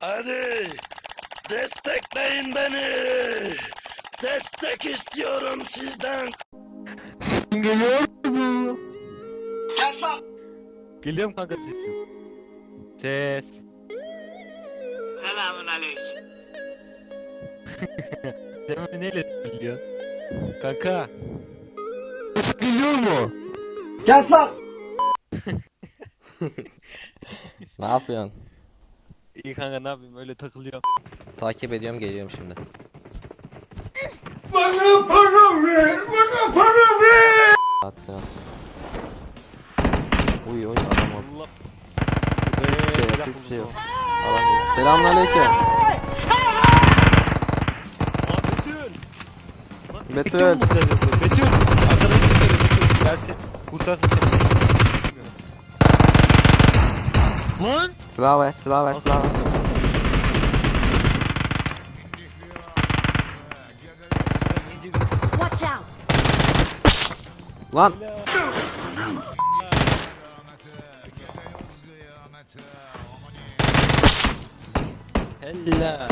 Hadi destekleyin beni. Destek istiyorum sizden. Geliyor mu? Geliyorum kanka sesim. Ses. Selamun aleyküm. Sen neyle söylüyorsun? Kanka. Ses geliyor mu? Ne yapıyorsun? İyi kanka ne yapayım öyle takılıyorum. Takip ediyorum geliyorum şimdi. Bana para ver, bana para ver. Attım. Uy uy adam oldu. Allah. Hiçbir şey yok hiçbir şey yok. Adam yok. Selamünaleyküm. Betül. Betül. Betül. Arkadaşım Betül. Gelsin. Kurtarsın seni. Lan. Silah ver silah ver silah ver. Watch out! Lan Hella.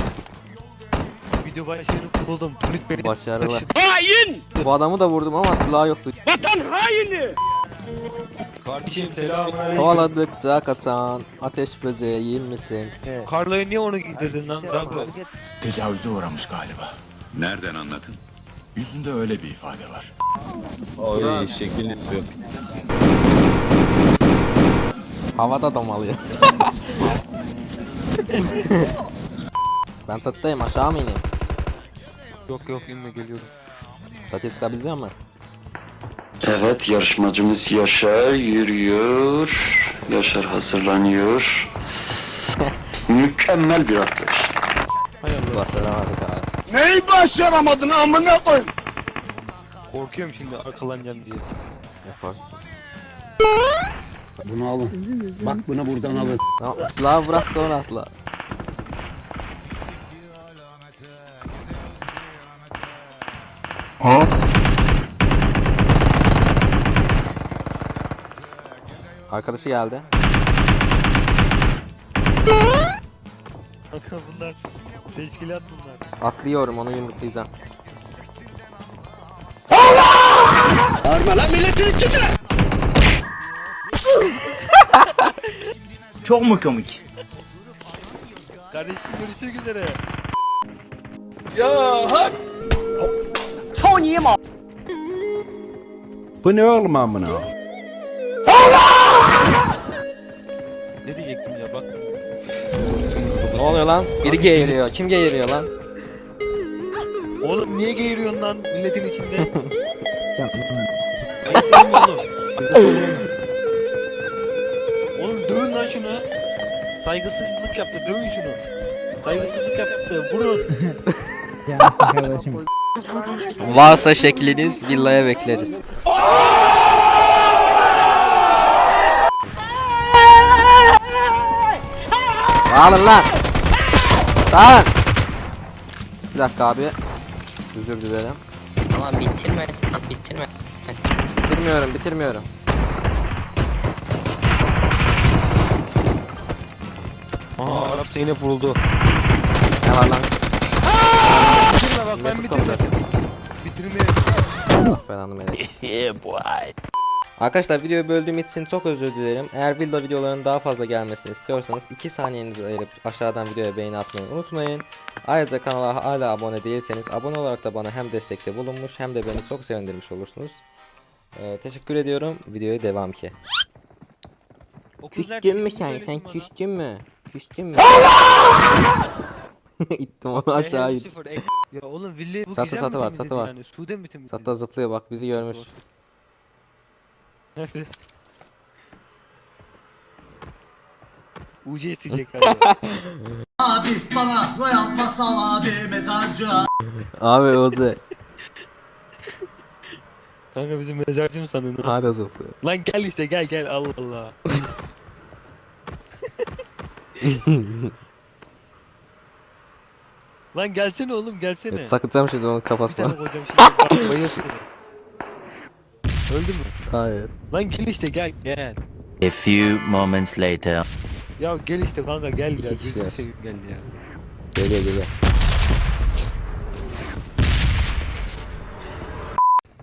Video başlığını buldum. Polis beni Başarılı. Hain! bu adamı da vurdum ama silah yoktu. Vatan haini! Kardeşim selam. Kovaladıkça kaçan ateş böceği misin? Karlo'ya niye onu giydirdin lan? Drago? Tecavüze uğramış galiba. Nereden anladın? Yüzünde öyle bir ifade var. Havada domalıyor. ben çatıdayım aşağı mı ineyim? Yok yok inme geliyorum. Çatıya çıkabilecek mi? Evet yarışmacımız Yaşar yürüyor. Yaşar hazırlanıyor. Mükemmel bir atlayış. Hay Allah. Başaramadık abi. Neyi başaramadın amına koy? Korkuyorum şimdi arkalanacağım diye. Yaparsın. Bunu alın. Bak bunu buradan alın. Tamam, silahı bırak sonra atla. Arkadaşı geldi. Kanka bunlar teşkilat bunlar. Atlıyorum onu yumruklayacağım. Bağırma lan milletin içinde. Çok mu komik? Kardeşim görüşmek üzere. Bu ne oğlum amına? Ne diyecektim ya bak. Ne oluyor lan? Biri geğiriyor. Kim geğiriyor lan? Oğlum niye geğiriyorsun lan milletin içinde? Ayıp oğlum. Oğlum dövün lan şunu. Saygısızlık yaptı dövün şunu. Saygısızlık yaptı vurun. Varsa şekliniz villaya bekleriz. Dağılın lan. Dağılın. Bir dakika abi. Özür dilerim. Ama bitirme, bitirme. Bitirmiyorum, bitirmiyorum. Aa Arap yine vuruldu. Ne var lan? Bitirme bak ben Mesut bitirmedim. Bitirme. Ben anlamadım. Arkadaşlar videoyu böldüğüm için çok özür dilerim. Eğer villa videolarının daha fazla gelmesini istiyorsanız 2 saniyenizi ayırıp aşağıdan videoya beğeni atmayı unutmayın. Ayrıca kanala hala abone değilseniz abone olarak da bana hem destekte bulunmuş hem de beni çok sevindirmiş olursunuz. Ee, teşekkür ediyorum. Videoya devam ki. Küstün mü sen? Sen küstün mü? Küstün mü? İttim onu aşağı it. Ya oğlum villi bu çatı mi var, çatı var. Yani? Sude mi? Zaten zıplıyor bak bizi görmüş. Nerede? UC isteyecek galiba. Abi bana royal pasal abi mezarcı. Abi Oze. Kanka bizim mezarcı mı sandın? Hala zıplıyor. Lan gel işte gel gel Allah Allah. Lan gelsene oğlum gelsene. Takacağım şimdi onun Bir kafasına. tane koyacağım şimdi. Bak, bayılsın. Öldü mü? Hayır. Lan gel işte gel gel. A few moments later. Ya gel işte kanka gel ya. İki kişi Gözünü seveyim gel ya. Geliyor geliyor.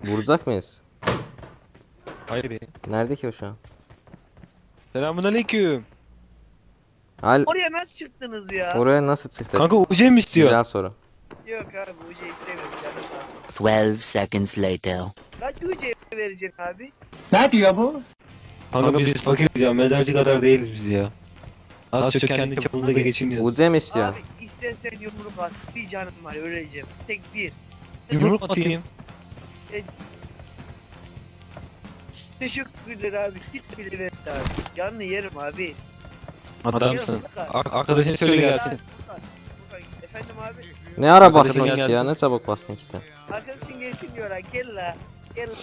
Vuracak mıyız? Hayır be. Nerede ki o şu an? Selamun aleyküm. Hal Oraya nasıl çıktınız ya? oraya nasıl çıktık? Kanka UC mi istiyor? Güzel soru. Yok abi UC'yi istemiyorum canım sağ olsun. 12 seconds later. Kaç UC vereceksin abi? Ne diyor bu? Kanka biz fakiriz ya. Mezarcı kadar değiliz biz ya. Az çok kendi çapımızda geçiniyoruz. UC mi istiyor? Abi istersen yumruk at. Bir canım var öleceğim. Tek bir. Yumruk atayım. Teşekkürler abi. Git bile ver abi. Canını yerim abi. Adamsın. Ar- arkadaşına söyle gelsin. Furkan, Furkan, Efendim abi. Ne ara Arkadaşın bastın gelsin. ya? Ne çabuk bastın kiti? Arkadaşın gelsin diyor ha. Gel la. Gel la.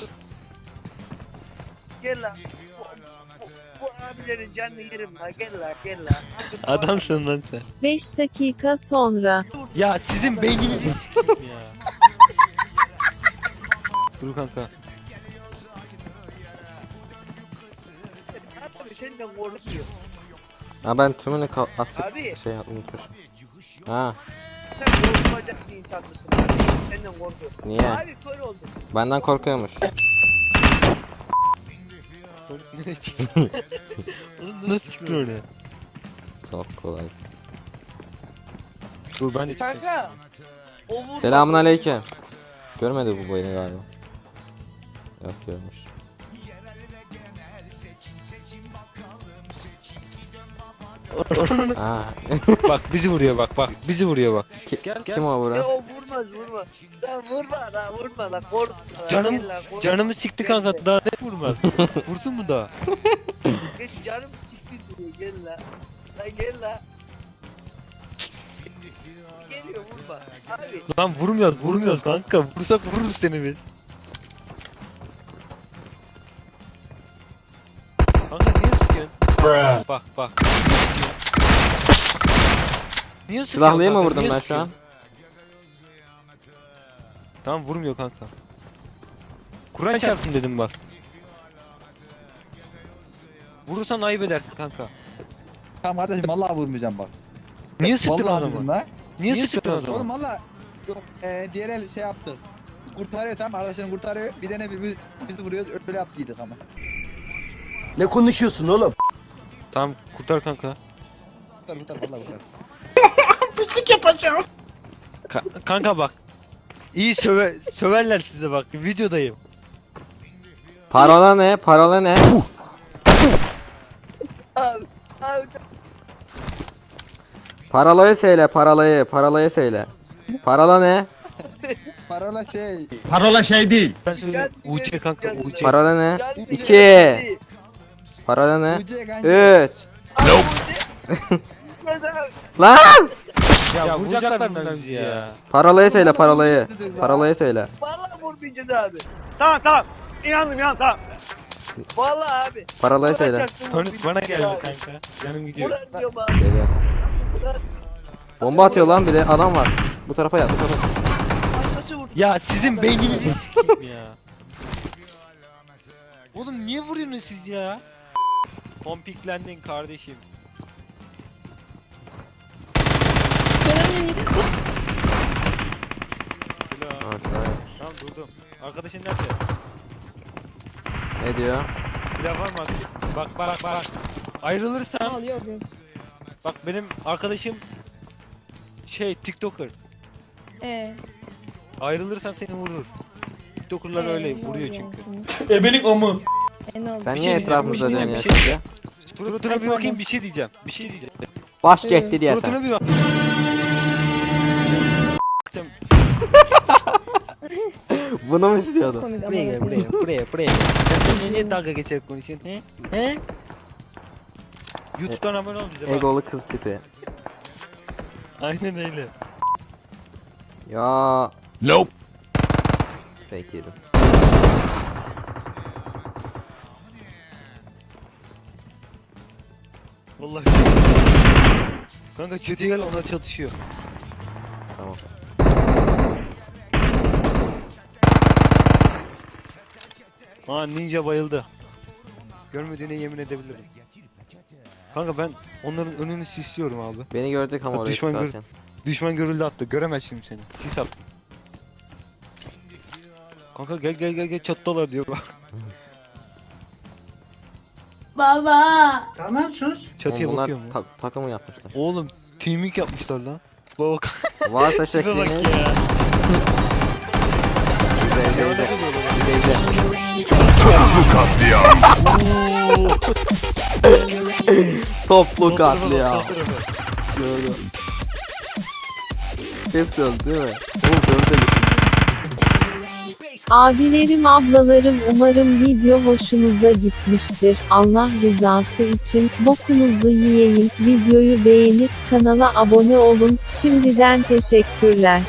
Gel la. Bu, bu, bu abilerin canını yerim la. Gel la. Gel la. Adamsın lan sen. 5 dakika sonra. Ya sizin beyninizi sikeyim ya. Dur kanka. Abi senden korkuyor. Ha ben tümünü ka- açık Abi. şey unutmuşum. Ha Sen korkmayacak bir insan mısın abi? Senden korkuyorum. niye? Abi kör oldum. Benden korkuyormuş. Nereye çıktın? Oğlum nasıl çıktın oraya? Çok kolay. Dur ben de çıkayım. Kanka. Selamun aleyküm. Görmedi bu boyunu galiba. Yok görmüş. Ha. bak bizi vuruyor bak bak bizi vuruyor bak. Ki- Gel, gel. Kim o E, vuran? o vurmaz vurma. Lan vurma lan vurma lan korkma. Canım Gel lan, korkma. canımı sikti kanka daha ne vurmaz. Vursun mu daha? Geç canım sikti diyor gel lan. Lan gel lan. Geliyor vurma. Abi Lan vurmuyoruz vurmuyoruz kanka vursak vururuz seni biz. Kanka niye sıkıyorsun? Bak bak. Niye Silahlıyı mı vurdum ben şu an? Tamam vurmuyor kanka. Kur'an çarpsın dedim bak. Vurursan ayıp edersin kanka. Tamam kardeşim vallahi vurmayacağım bak. Niye sıktın Vallahi adamı? dedim lan. Niye sıktın Oğlum adamı? valla yok e, diğer el şey yaptı. Kurtarıyor tamam arkadaşını kurtarıyor. Bir tane bir, bizi vuruyoruz öyle yaptıydık ama. Ne konuşuyorsun oğlum? Tamam kurtar kanka. Kurtar kurtar valla kurtar. Pislik yapacağım. Ka kanka bak. İyi söve söverler size bak. Videodayım. Parola ne? Parola ne? Paralayı söyle, paralayı, paralayı söyle. Parola ne? Parola şey. Parola şey değil. Uçe kanka uçe. Parola ne? 2 Parada ne? Uyduya kanka. Nope. Lan! Ya, ya vuracaklar bizi ya. ya. Paralayı söyle paralayı. Paralayı söyle. Vallahi vurmayacağız abi. Tamam tamam. İnandım ya tamam. Vallahi abi. Paralayı söyle. Tanık bana geldi kanka. Yanım gidiyor. Murat diyor bana. Bomba atıyor lan bir de adam var. Bu tarafa yat bu tarafa. Ya sizin beyninizi sikeyim ya. Oğlum niye vuruyorsunuz siz ya? Kompiklendin kardeşim. Ha, Tamam durdum. Arkadaşın nerede? Ne diyor? Silah var mı? Bak bak bak. Ayrılırsan bak benim arkadaşım şey TikToker. Ee, Ayrılırsan seni vurur. TikToker'lar öyle vuruyor çünkü. Ebelik o mu? Sen niye şey etrafımızda dönüyorsun ya? Suratına bir bakayım bir şey diyeceğim. Bir şey diyeceğim. Baş çekti diye sen. Suratına bir bak. Bunu mu istiyordun? Buraya gel buraya buraya buraya. Sen niye, niye dalga geçerek konuşuyorsun? He? He? YouTube'dan abone ol bize bak. Egolu kız tipi. Aynen öyle. Ya. Nope. Peki yedim. Vallahi. Kanka chat'e gel onlar çatışıyor. Tamam. Aa ninja bayıldı. Görmediğine yemin edebilirim. Kanka ben Onların önünü sisliyorum abi. Beni görecek ama oraya düşman gör- çıkarken. Düşman görüldü attı. Göremez şimdi seni. Sis at. Kanka gel gel gel gel çattalar diyor bak. Baba. Tamam sus. Çatıya Oğlum bunlar bakıyor mu? ta- takımı yapmışlar. Oğlum teaming yapmışlar lan. Bak bak. Varsa izle. İzle izle. Toplu katliam. Gördüm. Hepsi öldü değil mi? Oğlum gitti. Abilerim ablalarım umarım video hoşunuza gitmiştir. Allah rızası için bokunuzu yiyeyim. Videoyu beğenip kanala abone olun. Şimdiden teşekkürler.